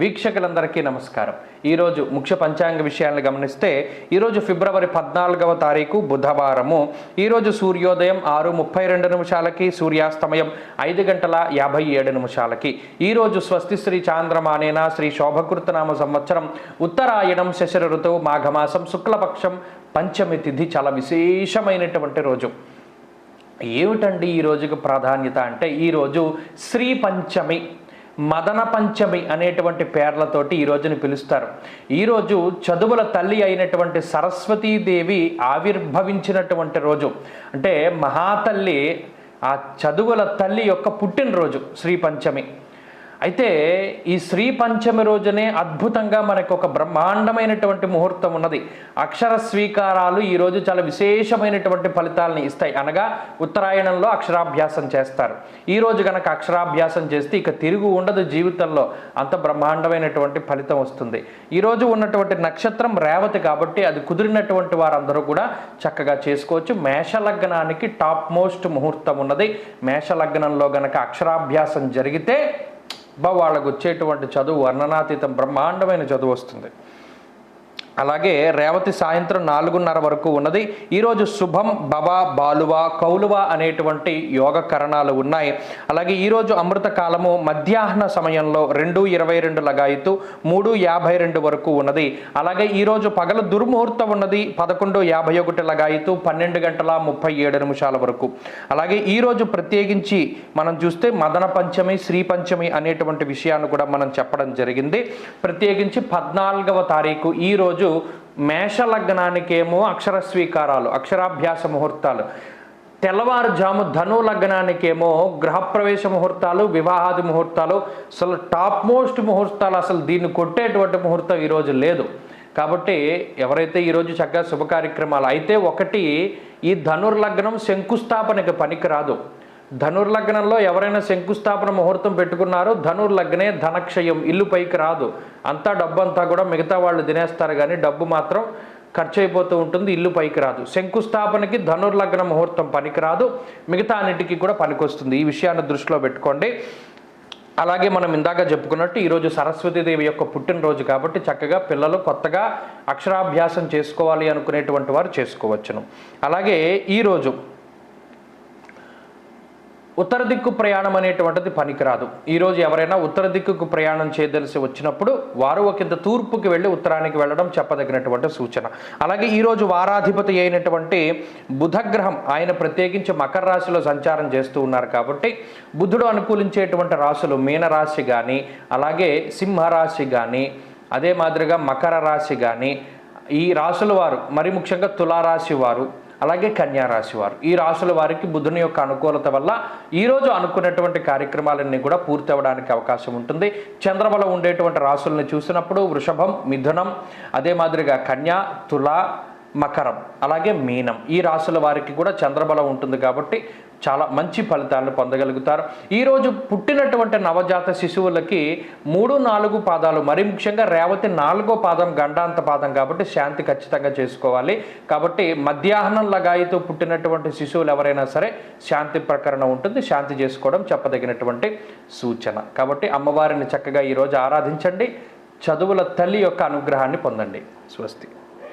వీక్షకులందరికీ నమస్కారం. ఈరోజు ముఖ్య పంచాంగ విషయాలను గమనిస్తే ఈరోజు ఫిబ్రవరి పద్నాలుగవ తారీఖు బుధవారము. ఈరోజు సూర్యోదయం ఆరు ముప్పై రెండు నిమిషాలకి సూర్యాస్తమయం ఐదు గంటల యాభై ఏడు నిమిషాలకి. ఈరోజు స్వస్తి శ్రీ చాంద్రమానేన శ్రీ శోభకృతనామ సంవత్సరం ఉత్తరాయణం శశర ఋతువు మాఘమాసం శుక్లపక్షం పంచమి తిథి చాలా విశేషమైనటువంటి రోజు. ఏమిటండి ఈ రోజుకు ప్రాధాన్యత అంటే ఈరోజు శ్రీ పంచమి. మదన పంచమి అనేటువంటి పేర్లతోటి ఈ రోజుని పిలుస్తారు. ఈరోజు చదువుల తల్లి అయినటువంటి సరస్వతీదేవి ఆవిర్భవించినటువంటి రోజు. అంటే మహాతల్లి ఆ చదువుల తల్లి యొక్క పుట్టినరోజు శ్రీ పంచమి. అయితే ఈ శ్రీ పంచమి రోజునే అద్భుతంగా మనకు ఒక బ్రహ్మాండమైనటువంటి ముహూర్తం ఉన్నది. అక్షర స్వీకారాలు ఈరోజు చాలా విశేషమైనటువంటి ఫలితాలను ఇస్తాయి. అనగా ఉత్తరాయణంలో అక్షరాభ్యాసం చేస్తారు. ఈరోజు కనుక అక్షరాభ్యాసం చేస్తే ఇక తిరుగు ఉండదు జీవితంలో. అంత బ్రహ్మాండమైనటువంటి ఫలితం వస్తుంది. ఈరోజు ఉన్నటువంటి నక్షత్రం రేవతి కాబట్టి అది కుదిరినటువంటి వారందరూ కూడా చక్కగా చేసుకోవచ్చు. మేషలగ్నానికి టాప్ మోస్ట్ ముహూర్తం ఉన్నది. మేషలగ్నంలో గనక అక్షరాభ్యాసం జరిగితే వాళ్ళకు వచ్చేటువంటి చదువు వర్ణనాతీతం బ్రహ్మాండమైన చదువు వస్తుంది. అలాగే రేవతి సాయంత్రం నాలుగున్నర వరకు ఉన్నది. ఈరోజు శుభం భవ బాలువ కౌలువ అనేటువంటి యోగ కరణాలు ఉన్నాయి. అలాగే ఈరోజు అమృత కాలము మధ్యాహ్న సమయంలో రెండు ఇరవై రెండు లగాయితు మూడు యాభై రెండు వరకు ఉన్నది. అలాగే ఈరోజు పగలు దుర్ముహూర్తం ఉన్నది పదకొండు యాభై ఒకటి లగాయితు పన్నెండు గంటల ముప్పై ఏడు నిమిషాల వరకు. అలాగే ఈరోజు ప్రత్యేకించి మనం చూస్తే మదన పంచమి శ్రీ పంచమి అనేటువంటి విషయాన్ని కూడా మనం చెప్పడం జరిగింది. ప్రత్యేకించి పద్నాలుగవ తారీఖు ఈరోజు మేష లగ్నానికేమో అక్షర స్వీకారాలు అక్షరాభ్యాస ముహూర్తాలు. తెల్లవారుజాము ధను లగ్నానికేమో గృహప్రవేశ ముహూర్తాలు వివాహాది ముహూర్తాలు. అసలు టాప్ మోస్ట్ ముహూర్తాలు అసలు దీన్ని కొట్టేటువంటి ముహూర్తం ఈరోజు లేదు. కాబట్టి ఎవరైతే ఈరోజు చక్కగా శుభ కార్యక్రమాలు అయితే ఒకటి ఈ ధనుర్లగ్నం శంకుస్థాపనకి పనికిరాదు. ధనుర్లగ్నంలో ఎవరైనా శంకుస్థాపన ముహూర్తం పెట్టుకున్నారో ధనుర్లగ్నే ధనక్షయం ఇల్లు పైకి రాదు. అంతా డబ్బు అంతా కూడా మిగతా వాళ్ళు తినేస్తారు కానీ డబ్బు మాత్రం ఖర్చు అయిపోతూ ఉంటుంది ఇల్లు పైకి రాదు. శంకుస్థాపనకి ధనుర్లగ్న ముహూర్తం పనికిరాదు మిగతా అన్నిటికీ కూడా పనికొస్తుంది. ఈ విషయాన్ని దృష్టిలో పెట్టుకోండి. అలాగే మనం ఇందాక చెప్పుకున్నట్టు ఈరోజు సరస్వతీదేవి యొక్క పుట్టినరోజు కాబట్టి చక్కగా పిల్లలు కొత్తగా అక్షరాభ్యాసం చేసుకోవాలి అనుకునేటువంటి వారు చేసుకోవచ్చును. అలాగే ఈరోజు ఉత్తర దిక్కు ప్రయాణం అనేటువంటిది పనికిరాదు. ఈరోజు ఎవరైనా ఉత్తర దిక్కుకు ప్రయాణం చేయదలిసి వచ్చినప్పుడు వారు ఒకంత తూర్పుకి వెళ్ళి ఉత్తరానికి వెళ్ళడం చెప్పదగినటువంటి సూచన. అలాగే ఈరోజు వారాధిపతి అయినటువంటి బుధగ్రహం ఆయన ప్రత్యేకించి మకర రాశిలో సంచారం చేస్తూ ఉన్నారు కాబట్టి బుధుడు అనుకూలించేటువంటి రాశులు మీనరాశి కానీ అలాగే సింహరాశి కానీ అదే మాదిరిగా మకర రాశి కానీ ఈ రాశుల వారు మరి ముఖ్యంగా తులారాశి వారు అలాగే కన్యా రాశి వారు. ఈ రాశుల వారికి బుధుని యొక్క అనుకూలత వల్ల ఈరోజు అనుకున్నటువంటి కార్యక్రమాలన్నీ కూడా పూర్తి అవ్వడానికి అవకాశం ఉంటుంది. చంద్రబలం ఉండేటువంటి రాశుల్ని చూసినప్పుడు వృషభం మిథునం అదే మాదిరిగా కన్యా తుల మకరం అలాగే మీనం ఈ రాశుల వారికి కూడా చంద్రబలం ఉంటుంది కాబట్టి చాలా మంచి ఫలితాలను పొందగలుగుతారు. ఈరోజు పుట్టినటువంటి నవజాత శిశువులకి మూడు నాలుగు పాదాలు మరి ముఖ్యంగా రేవతి నాలుగో పాదం గండాంత పాదం కాబట్టి శాంతి ఖచ్చితంగా చేసుకోవాలి. కాబట్టి మధ్యాహ్నం లగాయితో పుట్టినటువంటి శిశువులు ఎవరైనా సరే శాంతి ప్రకరణ ఉంటుంది. శాంతి చేసుకోవడం చెప్పదగినటువంటి సూచన. కాబట్టి అమ్మవారిని చక్కగా ఈరోజు ఆరాధించండి. చదువుల తల్లి యొక్క అనుగ్రహాన్ని పొందండి. స్వస్తి.